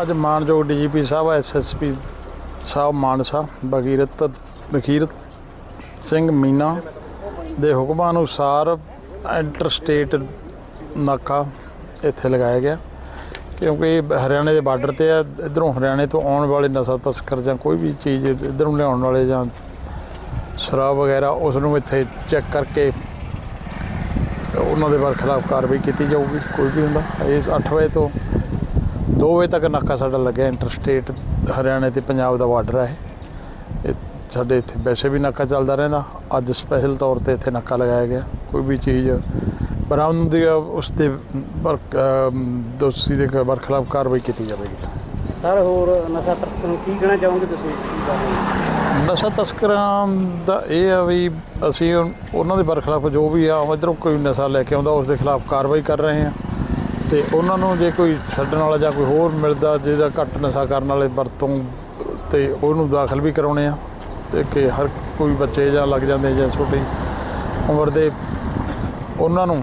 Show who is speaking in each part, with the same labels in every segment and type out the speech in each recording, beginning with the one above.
Speaker 1: ਅੱਜ ਮਾਨਯੋਗ ਡੀਜੀਪੀ ਸਾਹਿਬ ਐਸਐਸਪੀ ਸਾਹਿਬ ਮਾਨਸਾ, ਬਗੀਰਤ ਬਖੀਰਤ ਸਿੰਘ ਮੀਨਾ ਦੇ ਹੁਕਮਾਂ ਅਨੁਸਾਰ ਇੰਟਰ ਸਟੇਟ ਨਾਕਾ ਇੱਥੇ ਲਗਾਇਆ ਗਿਆ। ਕਿਉਂਕਿ ਹਰਿਆਣੇ ਦੇ ਬਾਰਡਰ ਤੇ ਆ, ਇਧਰੋਂ ਹਰਿਆਣੇ ਤੋਂ ਆਉਣ ਵਾਲੇ ਨਸ਼ਾ ਤਸਕਰ ਜਾਂ ਕੋਈ ਵੀ ਚੀਜ਼ ਇਧਰੋਂ ਲਿਆਉਣ ਵਾਲੇ ਜਾਂ ਸ਼ਰਾਬ ਵਗੈਰਾ, ਉਸ ਨੂੰ ਇੱਥੇ ਚੈੱਕ ਕਰਕੇ ਉਹਨਾਂ ਦੇ ਬਾਰੇ ਖਿਲਾਫ ਕਾਰਵਾਈ ਕੀਤੀ ਜਾਊਗੀ, ਕੋਈ ਵੀ ਹੁੰਦਾ। ਇਹ 8 ਵਜੇ ਤੋਂ 2 ਵਜੇ ਤੱਕ ਨਾਕਾ ਸਾਡਾ ਲੱਗਿਆ ਇੰਟਰ ਸਟੇਟ ਹਰਿਆਣੇ ਤੇ ਪੰਜਾਬ ਦਾ ਬਾਰਡਰ ਹੈ ਇਹ। ਸਾਡੇ ਇੱਥੇ ਵੈਸੇ ਵੀ ਨਾਕਾ ਚੱਲਦਾ ਰਹਿੰਦਾ। ਅੱਜ ਸਪੈਸ਼ਲ ਤੌਰ ਤੇ ਇੱਥੇ ਨਾਕਾ ਲਗਾਇਆ ਗਿਆ। ਕੋਈ ਵੀ ਚੀਜ਼ ਬਰਾਮਦ ਉਸ ਦੇ ਅਮ ਦੋਸ਼ੀ ਦੇ ਬਰਖਲਾਫ ਕਾਰਵਾਈ ਕੀਤੀ ਜਾਵੇਗੀ।
Speaker 2: ਸਰ ਹੋਰ ਨਸ਼ਾ ਤਸਕਰਾਂ ਨੂੰ ਕੀ ਕਹਿਣਾ ਚਾਹੋਗੇ ਤੁਸੀਂ
Speaker 1: ਨਸ਼ਾ ਤਸਕਰਾਂ ਦਾ ਇਹ ਆ ਵੀ ਅਸੀਂ ਉਹਨਾਂ ਦੇ ਬਰਖਲਾਫ ਜੋ ਵੀ ਆ ਇਧਰੋਂ ਕੋਈ ਨਸ਼ਾ ਲੈ ਕੇ ਆਉਂਦਾ ਉਸ ਦੇ ਖਿਲਾਫ ਕਾਰਵਾਈ ਕਰ ਰਹੇ ਹਾਂ ਤੇ ਉਹਨਾਂ ਨੂੰ ਜੇ ਕੋਈ ਛੱਡਣ ਵਾਲਾ ਜਾਂ ਕੋਈ ਹੋਰ ਮਿਲਦਾ ਜਿਹਦਾ ਘੱਟ ਨਸ਼ਾ ਕਰਨ ਵਾਲੇ ਵਰਤੋਂ ਤੇ ਉਹਨੂੰ ਦਾਖਲ ਵੀ ਕਰਾਉਣੇ ਆ ਤੇ ਕਿ ਹਰ ਕੋਈ ਬੱਚੇ ਜਾਂ ਲੱਗ ਜਾਂਦੇ ਜਾਂ ਛੋਟੀ ਉਮਰ ਦੇ ਉਹਨਾਂ ਨੂੰ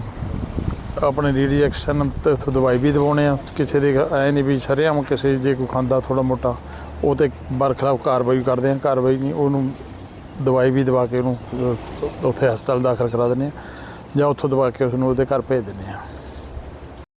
Speaker 1: ਆਪਣੇ ਰੀਐਕਸ਼ਨ ਤੇ ਉੱਥੋਂ ਦਵਾਈ ਵੀ ਦਿਵਾਉਣੇ ਆ। ਕਿਸੇ ਦੇ ਐ ਨਹੀਂ ਵੀ ਸ਼ਰੇਆਮ ਕਿਸੇ ਜੇ ਕੋਈ ਖਾਂਦਾ ਥੋੜਾ ਮੋਟਾ, ਉਹ ਤੇ ਬਰਖਲਾਫ ਕਾਰਵਾਈ ਕਰਦੇ ਆ, ਕਾਰਵਾਈ ਨਹੀਂ, ਉਹਨੂੰ ਦਵਾਈ ਵੀ ਦਵਾ ਕੇ ਉਹਨੂੰ ਉੱਥੇ ਹਸਪਤਾਲ ਦਾਖਲ ਕਰਾ ਦਿੰਦੇ ਆ ਜਾਂ ਉੱਥੋਂ ਦਵਾ ਕੇ ਉਸ ਨੂੰ ਉਹਦੇ ਘਰ ਭੇਜ ਦਿੰਦੇ ਆ।